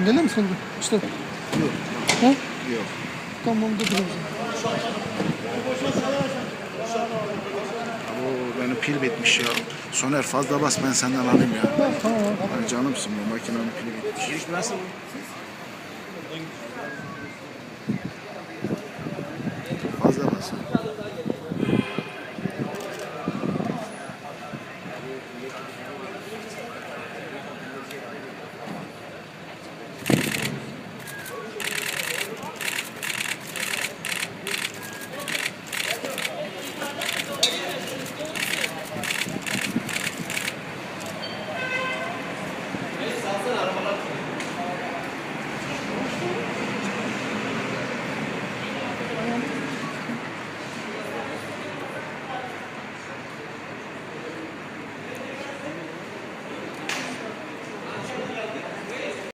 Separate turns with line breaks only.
Engelle mi sonunda? İşte.
Yok.
Ha?
Yok.
Tamam da duralım.
Oo, benim pil bitmiş ya. Soner fazla bas ben senden alayım ya.
Tamam.
Ay hani canımsın bu makinenin pili bitmiş.
Nasıl?